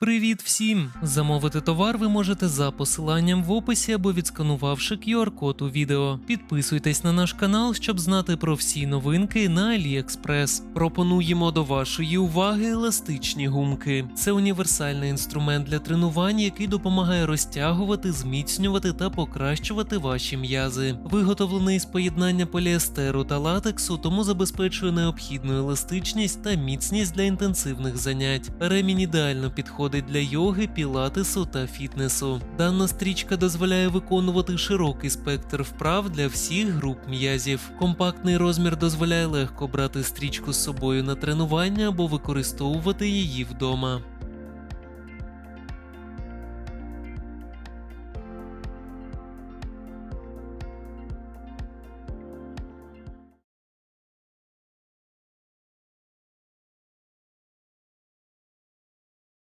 Привіт всім! Замовити товар ви можете за посиланням в описі або відсканувавши QR-код у відео. Підписуйтесь на наш канал, щоб знати про всі новинки на AliExpress. Пропонуємо до вашої уваги еластичні гумки. Це універсальний інструмент для тренувань, який допомагає розтягувати, зміцнювати та покращувати ваші м'язи. Виготовлений з поєднання поліестеру та латексу, тому забезпечує необхідну еластичність та міцність для інтенсивних занять. Ремінь ідеально підходить для йоги, пілатесу та фітнесу. Дана стрічка дозволяє виконувати широкий спектр вправ для всіх груп м'язів. Компактний розмір дозволяє легко брати стрічку з собою на тренування або використовувати її вдома.